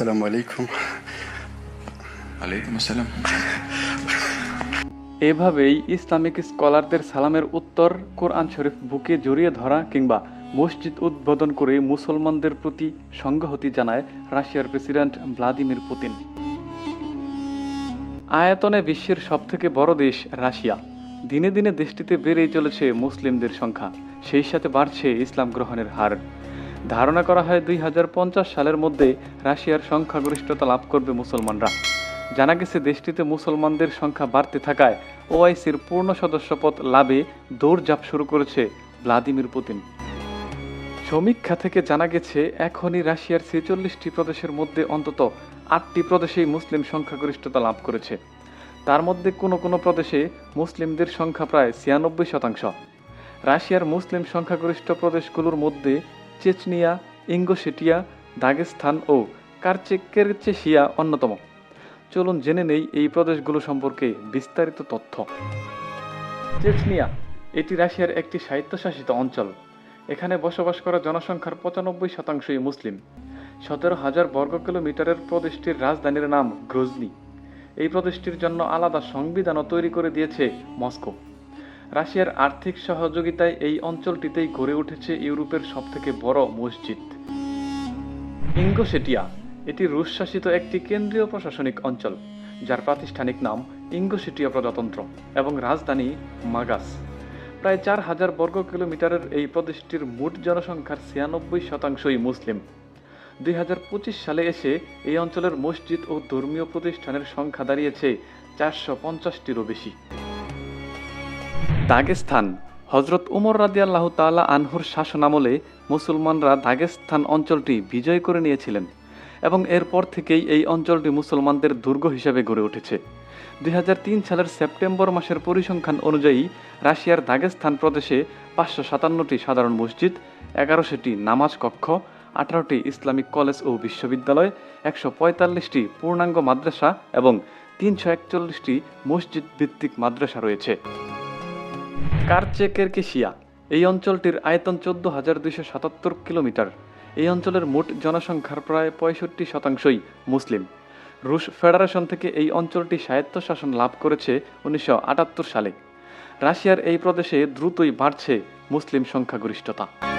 আসসালামু আলাইকুম। আলাইকুম আসসালাম। এভাবেই ইসলামিক স্কলারদের সালামের উত্তর কোরআন শরীফ বুকে জড়িয়ে ধরা কিংবা মসজিদ উদ্বোধন করে মুসলমানদের প্রতি সংহতি জানায় রাশিয়ার প্রেসিডেন্ট ভ্লাদিমির পুতিন। আয়তনে বিশ্বের সবথেকে বড় দেশ রাশিয়া। দিনে দিনে দেশটিতে বেড়েই চলেছে মুসলিমদের সংখ্যা। সেই সাথে বাড়ছে ইসলাম গ্রহণের হার। ধারণা করা হয় দুই হাজার পঞ্চাশ সালের মধ্যে রাশিয়ার সংখ্যাগরিষ্ঠতা লাভ করবে মুসলমানরা। জানা গেছে দেশটিতে মুসলমানদের সংখ্যা বাড়তে থাকায় ওআইসির পূর্ণ সদস্যপদ লাভে দৌড়ঝাঁপ শুরু করেছে ভ্লাদিমির পুতিন। সমীক্ষা থেকে জানা গেছে, এখনই রাশিয়ার ছেচল্লিশটি প্রদেশের মধ্যে অন্তত আটটি প্রদেশেই মুসলিম সংখ্যাগরিষ্ঠতা লাভ করেছে। তার মধ্যে কোনো কোনো প্রদেশে মুসলিমদের সংখ্যা প্রায় ছিয়ানব্বই শতাংশ। রাশিয়ার মুসলিম সংখ্যাগরিষ্ঠ প্রদেশগুলোর মধ্যে চেচনিয়া ইঙ্গোশেটিয়া দাগেস্তান ও কার্চেকেরচেশিয়া অন্যতম। চলুন জেনে নেই এই প্রদেশগুলো সম্পর্কে বিস্তারিত তথ্য। চেচনিয়া, এটি রাশিয়ার একটি স্বায়ত্তশাসিত অঞ্চল। এখানে বসবাস করা জনসংখ্যার পঁচানব্বই শতাংশই মুসলিম। সতেরো হাজার বর্গ কিলোমিটারের প্রদেশটির রাজধানীর নাম গ্রোজনি। এই প্রদেশটির জন্য আলাদা সংবিধানও তৈরি করে দিয়েছে মস্কো। রাশিয়ার আর্থিক সহযোগিতায় এই অঞ্চলটিতেই গড়ে উঠেছে ইউরোপের সবথেকে বড় মসজিদ। ইঙ্গোশেটিয়া এটি রুশ শাসিত একটি কেন্দ্রীয় প্রশাসনিক অঞ্চল, যার প্রাতিষ্ঠানিক নাম ইঙ্গোশেটিয়া প্রজাতন্ত্র এবং রাজধানী মাগাস। প্রায় চার হাজার বর্গ কিলোমিটারের এই প্রদেশটির মোট জনসংখ্যার ছিয়ানব্বই শতাংশই মুসলিম। দুই হাজার পঁচিশ সালে এসে এই অঞ্চলের মসজিদ ও ধর্মীয় প্রতিষ্ঠানের সংখ্যা দাঁড়িয়েছে চারশো পঞ্চাশটিরও বেশি। দাগেস্তান হজরত উমর রাদিয়াল্লাহ তাআলা আনহুর শাসনামলে মুসলমানরা দাগেস্তান অঞ্চলটি বিজয় করে নিয়েছিলেন এবং এরপর থেকেই এই অঞ্চলটি মুসলমানদের দুর্গ হিসেবে গড়ে উঠেছে। দু হাজার তিন সালের সেপ্টেম্বর মাসের পরিসংখ্যান অনুযায়ী রাশিয়ার দাগেস্তান প্রদেশে পাঁচশো সাতান্নটি সাধারণ মসজিদ, এগারোশোটি নামাজ কক্ষ, আঠারোটি ইসলামিক কলেজ ও বিশ্ববিদ্যালয়, একশো পঁয়তাল্লিশটি পূর্ণাঙ্গ মাদ্রাসা এবং তিনশো একচল্লিশটি মসজিদ ভিত্তিক মাদ্রাসা রয়েছে। কারচেকেরকেশিয়া এই অঞ্চলটির আয়তন চোদ্দ হাজার দুইশো সাতাত্তর কিলোমিটার। এই অঞ্চলের মোট জনসংখ্যার প্রায় পঁয়ষট্টি শতাংশই মুসলিম। রুশ ফেডারেশন থেকে এই অঞ্চলটি স্বায়ত্তশাসন লাভ করেছে উনিশশো আটাত্তর সালে। রাশিয়ার এই প্রদেশে দ্রুতই বাড়ছে মুসলিম সংখ্যাগরিষ্ঠতা।